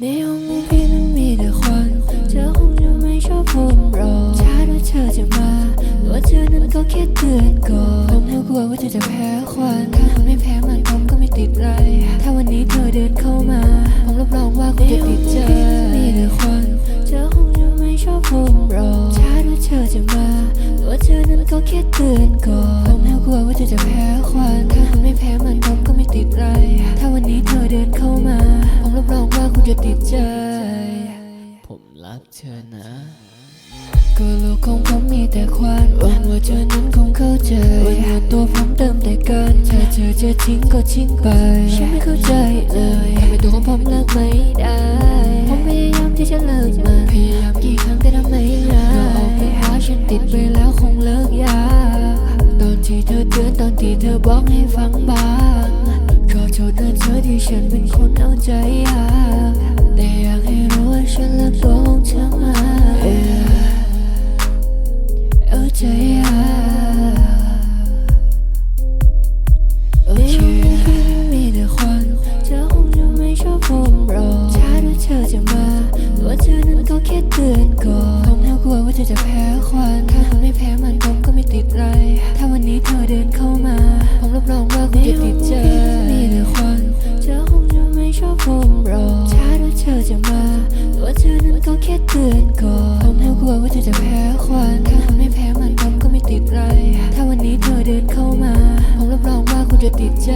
ไม่ว่ามุมพี่มันมีแต่ควันเธอคงจะไม่ชอบผมหรอกถ้าว่าเธอจะมาว่าเธอนั้นก็แค่เตือนก่อนผมกลัวว่าเธอจะแพ้ควันถ้ามไม่แพ้มันผมก็ไม่ติดไรถ้าวันนี้เธอเดินเข้ามาผมรับรองว่าคุจะติดใจมีแต่ควันเธอคงจะไม่ชอบผมรอกถ้ว่าเธอจะมาว่าเธอนั้นก็แค่ตือนก่อนผมกลัวว่าเธอจะแพ้ควันถ้ามไม่แพ้มันผมก็ไม่ติดไร ติดใจ ผมรักเธอนะ ก็โลกของผมมีแต่ควันหวังว่าเธอนั้นคงเข้าใจวันวันตัวผมเติมแต่กันถ้าเธอจะทิ้งก็ทิ้งไปฉันไม่เข้าใจเลยทำไมตัวของผมเลิกไม่ได้ ผมพยายามที่จะเลิกมันพยายามกี่ครั้งแต่ทำไม่ได้เราออกไปหาฉันติดไปแล้วคงเลิกยากตอนที่เธอเตือนตอนที่เธอบอกให้ฟังบ้าง ถ้าวันนี้เธอเดินเข้ามา ผมรับรองว่าคุณจะติดใจมีแต่ควันเธอคงจะไม่ชอบผมหรอกถ้าด้วยเธอจะมาตัวเธอนั้นก็แค่เตือนก่อน ผมน่ากลัวว่าเธอจะแพ้ควันถ้าคุณไม่แพ้มันผมก็ไม่ติดไร ถ้าวันนี้เธอเดินเข้ามา ผมรับรองว่าคุณจะติดใจ